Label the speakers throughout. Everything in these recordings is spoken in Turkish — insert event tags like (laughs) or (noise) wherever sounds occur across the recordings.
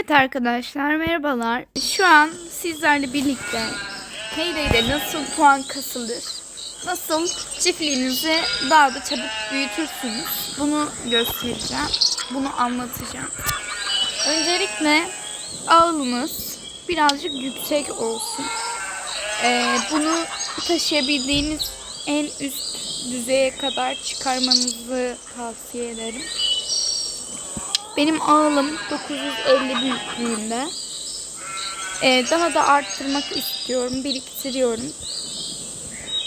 Speaker 1: Evet arkadaşlar merhabalar. Şu an sizlerle birlikte Heydey'de nasıl puan kasılır? Nasıl çiftliğinizi daha da çabuk büyütürsünüz? Bunu göstereceğim. Bunu anlatacağım. Öncelikle ağılımız birazcık yüksek olsun. Ee, bunu taşıyabildiğiniz en üst düzeye kadar çıkarmanızı tavsiye ederim. Benim ağılım 950 büyüklüğünde. Ee, daha da arttırmak istiyorum, biriktiriyorum.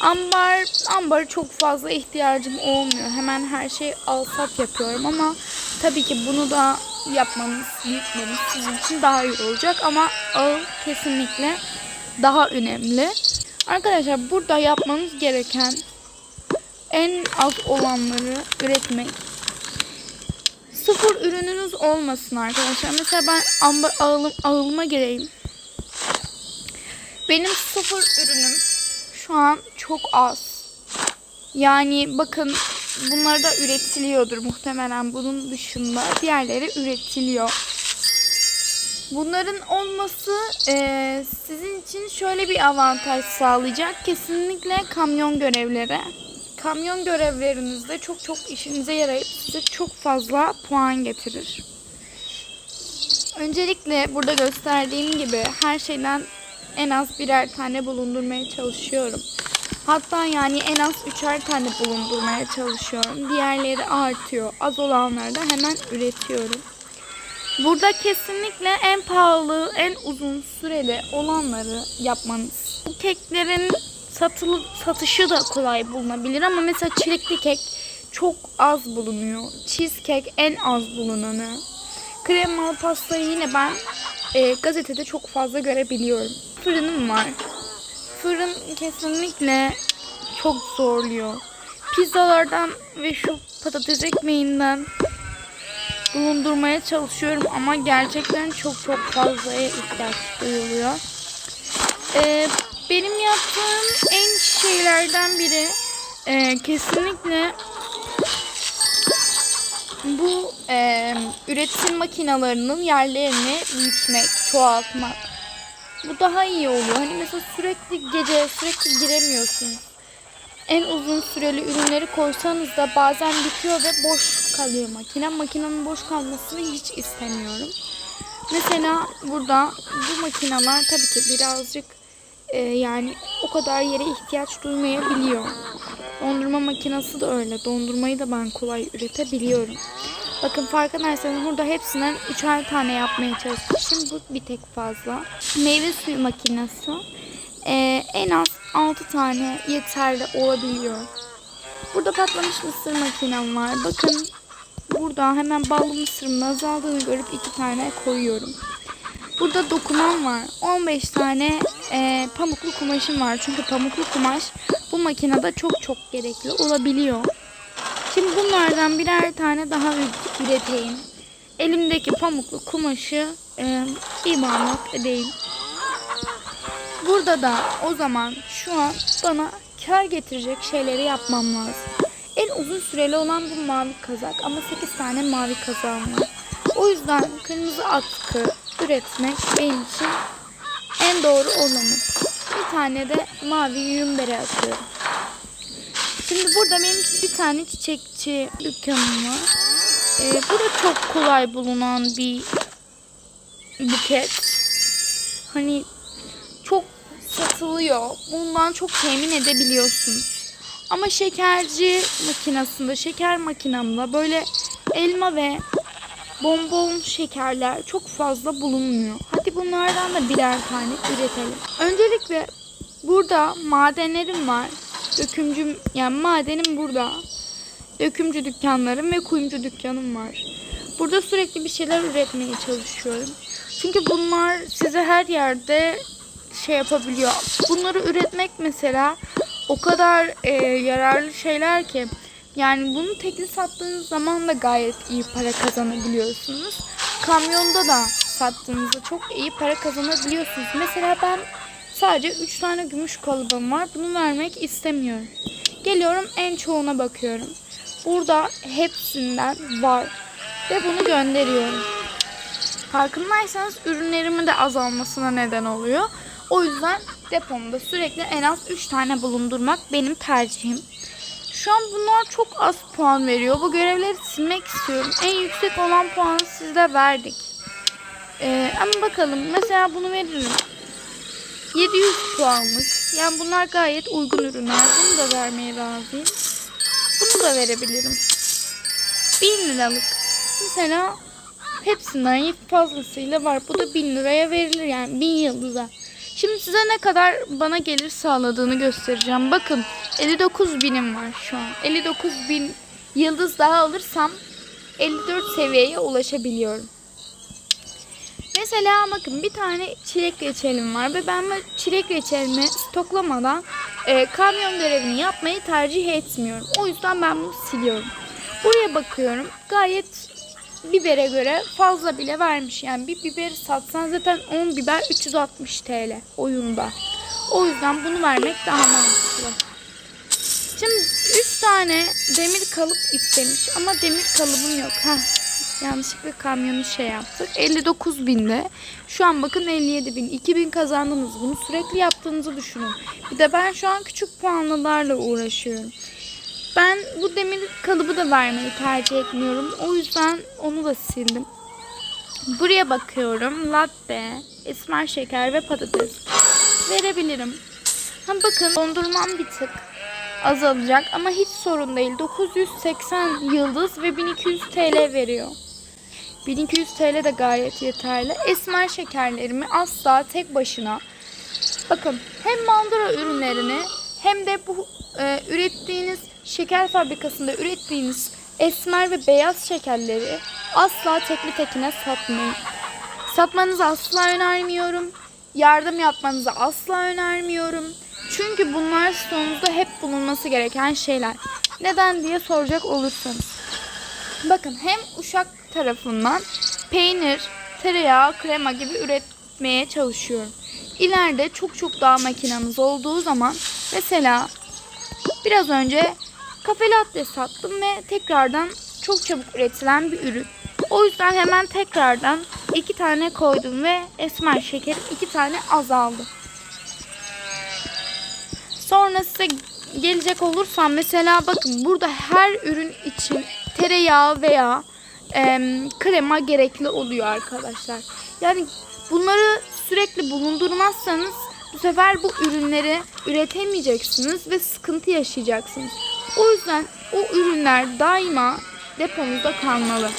Speaker 1: Ambar, ambar çok fazla ihtiyacım olmuyor. Hemen her şey alsat yapıyorum ama tabii ki bunu da yapmanız, büyütmeniz sizin için daha iyi olacak ama ağıl kesinlikle daha önemli. Arkadaşlar burada yapmanız gereken en az olanları üretmek. Sıfır ürününüz olmasın arkadaşlar. Mesela ben ambar ağılım, ağılıma gireyim. Benim sıfır ürünüm şu an çok az. Yani bakın bunlar da üretiliyordur muhtemelen bunun dışında. Diğerleri üretiliyor. Bunların olması eee, sizin için şöyle bir avantaj sağlayacak. Kesinlikle kamyon görevleri. Kamyon görevlerinizde çok çok işinize yarayıp size çok fazla puan getirir. Öncelikle burada gösterdiğim gibi her şeyden en az birer tane bulundurmaya çalışıyorum. Hatta yani en az üçer tane bulundurmaya çalışıyorum. Diğerleri artıyor. Az olanları da hemen üretiyorum. Burada kesinlikle en pahalı, en uzun süreli olanları yapmanız. Bu keklerin satılı, satışı da kolay bulunabilir ama mesela çilekli kek çok az bulunuyor. Cheesecake en az bulunanı. Kremalı pastayı yine ben e, gazetede çok fazla görebiliyorum. Fırınım var. Fırın kesinlikle çok zorluyor. Pizzalardan ve şu patates ekmeğinden bulundurmaya çalışıyorum ama gerçekten çok çok fazlaya ihtiyaç duyuluyor. Ee, benim yaptığım en şeylerden biri e, kesinlikle bu e, üretim makinalarının yerlerini büyütmek, çoğaltmak. Bu daha iyi oluyor. Hani mesela sürekli gece sürekli giremiyorsunuz. En uzun süreli ürünleri koysanız da bazen bitiyor ve boş kalıyor makine. Makinenin boş kalmasını hiç istemiyorum. Mesela burada bu makineler tabii ki birazcık e, yani o kadar yere ihtiyaç duymayabiliyor. Dondurma makinesi de öyle. Dondurmayı da ben kolay üretebiliyorum. Bakın farkındaysanız burada hepsinden üçer tane yapmaya çalışmışım. Bu bir tek fazla. Meyve suyu makinesi e, en az 6 tane yeterli olabiliyor. Burada patlamış mısır makinem var. Bakın burada hemen ballı mısırımın azaldığını görüp iki tane koyuyorum. Burada dokumam var. 15 tane e, pamuklu kumaşım var. Çünkü pamuklu kumaş bu makinede çok çok gerekli olabiliyor. Şimdi bunlardan birer tane daha üreteyim. Elimdeki pamuklu kumaşı e, imalat edeyim. Burada da o zaman şu an bana kar getirecek şeyleri yapmam lazım. En uzun süreli olan bu mavi kazak ama 8 tane mavi kazağım var. O yüzden kırmızı atkı üretmek benim için en doğru olanı. Bir tane de mavi yün bere atıyorum. Şimdi burada benim bir tane çiçekçi dükkanım var. Ee, bu da çok kolay bulunan bir buket. Hani çok satılıyor. Bundan çok temin edebiliyorsunuz. Ama şekerci makinasında, şeker makinamda böyle elma ve bonbon şekerler çok fazla bulunmuyor. Hadi bunlardan da birer tane üretelim. Öncelikle burada madenlerim var. Dökümcüm yani madenim burada. Dökümcü dükkanlarım ve kuyumcu dükkanım var. Burada sürekli bir şeyler üretmeye çalışıyorum. Çünkü bunlar size her yerde şey yapabiliyor. Bunları üretmek mesela o kadar e, yararlı şeyler ki yani bunu tekli sattığınız zaman da gayet iyi para kazanabiliyorsunuz. Kamyonda da sattığınızda çok iyi para kazanabiliyorsunuz. Mesela ben sadece 3 tane gümüş kalıbım var. Bunu vermek istemiyorum. Geliyorum en çoğuna bakıyorum. Burada hepsinden var. Ve bunu gönderiyorum. Farkındaysanız ürünlerimin de azalmasına neden oluyor. O yüzden depomda sürekli en az 3 tane bulundurmak benim tercihim. Şu an bunlar çok az puan veriyor. Bu görevleri silmek istiyorum. En yüksek olan puanı sizde verdik. Ee, ama bakalım mesela bunu veririm. 700 puanlık. Yani bunlar gayet uygun ürünler. Bunu da vermeye razıyım. Bunu da verebilirim. 1000 liralık. Mesela hepsinden fazlasıyla var. Bu da 1000 liraya verilir yani 1000 yıldıza. Şimdi size ne kadar bana gelir sağladığını göstereceğim. Bakın 59 binim var şu an. 59 bin yıldız daha alırsam 54 seviyeye ulaşabiliyorum. Mesela bakın bir tane çilek reçelim var ve ben bu çilek reçelimi stoklamadan e, kamyon görevini yapmayı tercih etmiyorum. O yüzden ben bunu siliyorum. Buraya bakıyorum gayet bibere göre fazla bile vermiş. Yani bir biberi satsan zaten 10 biber 360 TL oyunda. O yüzden bunu vermek daha mantıklı. Şimdi 3 tane demir kalıp istemiş ama demir kalıbım yok. Heh, yanlışlıkla kamyonu şey yaptık. 59 binde. Şu an bakın 57 bin. 2000 kazandınız. Bunu sürekli yaptığınızı düşünün. Bir de ben şu an küçük puanlılarla uğraşıyorum. Ben bu demir kalıbı da vermeyi tercih etmiyorum. O yüzden onu da sildim. Buraya bakıyorum. Latte, esmer şeker ve patates. Verebilirim. Ha bakın dondurmam bir tık azalacak ama hiç sorun değil. 980 yıldız ve 1200 TL veriyor. 1200 TL de gayet yeterli. Esmer şekerlerimi asla tek başına bakın hem mandıra ürünlerini hem de bu e, ürettiğiniz şeker fabrikasında ürettiğiniz esmer ve beyaz şekerleri asla tekli tekine satmayın. Satmanızı asla önermiyorum. Yardım yapmanızı asla önermiyorum. Çünkü bunlar sonunda hep bulunması gereken şeyler. Neden diye soracak olursanız. Bakın hem Uşak tarafından peynir, tereyağı, krema gibi üretmeye çalışıyorum. İleride çok çok daha makinamız olduğu zaman mesela biraz önce kafe latte sattım ve tekrardan çok çabuk üretilen bir ürün. O yüzden hemen tekrardan iki tane koydum ve esmer şeker iki tane azaldı. Sonra size gelecek olursam mesela bakın burada her ürün için tereyağı veya em, krema gerekli oluyor arkadaşlar. Yani bunları sürekli bulundurmazsanız bu sefer bu ürünleri üretemeyeceksiniz ve sıkıntı yaşayacaksınız. O yüzden o ürünler daima deponuzda kalmalı.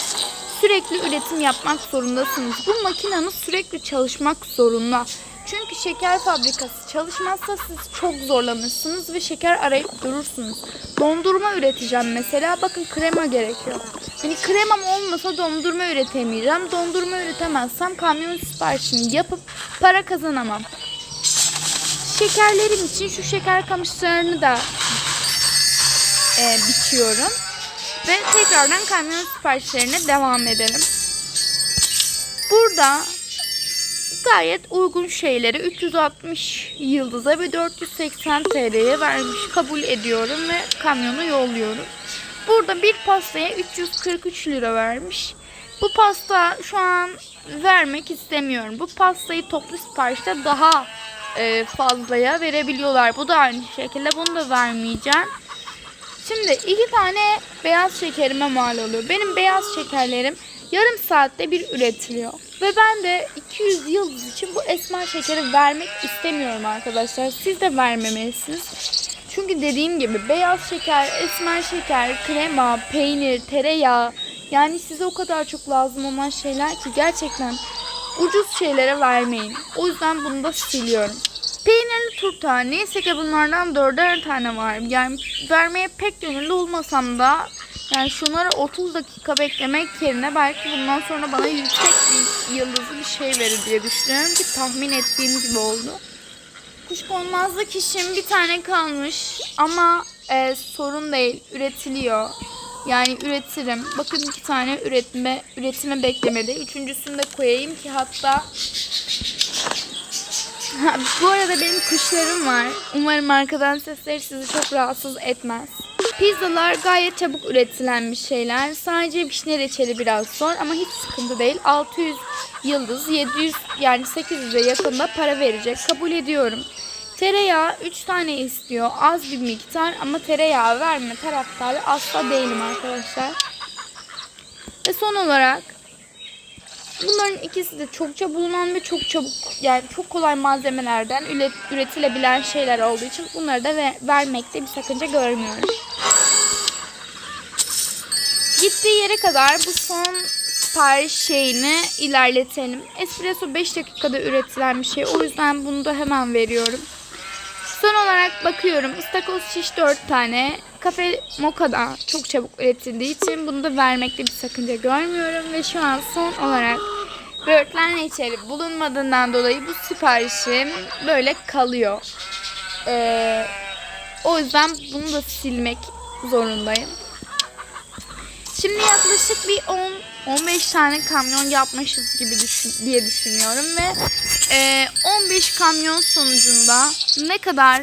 Speaker 1: Sürekli üretim yapmak zorundasınız. Bu makineniz sürekli çalışmak zorunda. Çünkü şeker fabrikası çalışmazsa siz çok zorlanırsınız ve şeker arayıp durursunuz. Dondurma üreteceğim mesela. Bakın krema gerekiyor. Hani kremam olmasa dondurma üretemeyeceğim. Dondurma üretemezsem kamyon siparişini yapıp para kazanamam. Şekerlerim için şu şeker kamışlarını da e, biçiyorum. Ve tekrardan kamyon siparişlerine devam edelim. Burada gayet uygun şeyleri 360 yıldıza ve 480 TL'ye vermiş. Kabul ediyorum ve kamyonu yolluyorum. Burada bir pastaya 343 lira vermiş. Bu pasta şu an vermek istemiyorum. Bu pastayı toplu siparişte daha e, fazlaya verebiliyorlar. Bu da aynı şekilde bunu da vermeyeceğim. Şimdi iki tane beyaz şekerime mal oluyor. Benim beyaz şekerlerim yarım saatte bir üretiliyor. Ve ben de 200 yıldız için bu esmer şekeri vermek istemiyorum arkadaşlar. Siz de vermemelisiniz. Çünkü dediğim gibi beyaz şeker, esmer şeker, krema, peynir, tereyağı yani size o kadar çok lazım olan şeyler ki gerçekten ucuz şeylere vermeyin. O yüzden bunu da siliyorum. Peynirli turta neyse ki bunlardan dörder tane var. Yani vermeye pek gönüllü olmasam da yani şunları 30 dakika beklemek yerine belki bundan sonra bana yüksek bir yıldızlı bir şey verir diye düşünüyorum ki tahmin ettiğim gibi oldu. Kuşkonmazlık işim bir tane kalmış ama e, sorun değil üretiliyor. Yani üretirim. Bakın iki tane üretme üretime beklemedi. Üçüncüsünü de koyayım ki hatta Ha, (laughs) bu arada benim kuşlarım var. Umarım arkadan sesleri sizi çok rahatsız etmez. Pizzalar gayet çabuk üretilen bir şeyler. Sadece vişne reçeli biraz zor ama hiç sıkıntı değil. 600 yıldız 700 yani 800'e yakında para verecek. Kabul ediyorum. Tereyağı 3 tane istiyor. Az bir miktar ama tereyağı verme taraftarı asla değilim arkadaşlar. Ve son olarak bunların ikisi de çokça bulunan ve çok çabuk yani çok kolay malzemelerden üret, üretilebilen şeyler olduğu için bunları da ve, vermekte bir sakınca görmüyorum. Gittiği yere kadar bu son sipariş şeyini ilerletelim. Espresso 5 dakikada üretilen bir şey. O yüzden bunu da hemen veriyorum. Son olarak bakıyorum. İstakoz şiş 4 tane. Kafe moka da çok çabuk üretildiği için bunu da vermekte bir sakınca görmüyorum. Ve şu an son olarak böğürtlen reçeli bulunmadığından dolayı bu siparişim böyle kalıyor. Ee, o yüzden bunu da silmek zorundayım. Şimdi yaklaşık bir 10-15 tane kamyon yapmışız gibi düşün, diye düşünüyorum ve e, 15 kamyon sonucunda ne kadar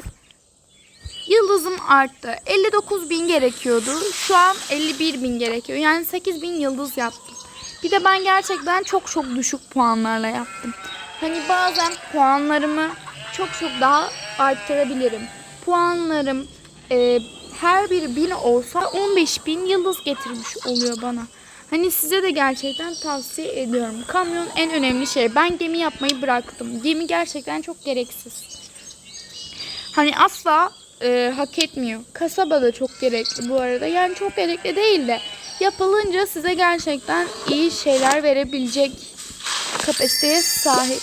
Speaker 1: yıldızım arttı. 59 bin gerekiyordu. Şu an 51 bin gerekiyor. Yani 8 bin yıldız yaptım. Bir de ben gerçekten çok çok düşük puanlarla yaptım. Hani bazen puanlarımı çok çok daha arttırabilirim. Puanlarım e, her biri 1000 olsa 15 bin yıldız getirmiş oluyor bana. Hani size de gerçekten tavsiye ediyorum. Kamyon en önemli şey. Ben gemi yapmayı bıraktım. Gemi gerçekten çok gereksiz. Hani asla e, hak etmiyor. Kasaba da çok gerekli bu arada. Yani çok gerekli değil de yapılınca size gerçekten iyi şeyler verebilecek kapasiteye sahip.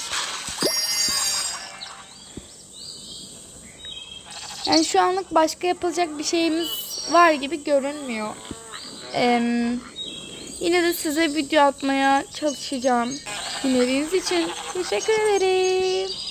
Speaker 1: Yani şu anlık başka yapılacak bir şeyimiz var gibi görünmüyor. Ee, yine de size video atmaya çalışacağım. Dinlediğiniz için teşekkür ederim.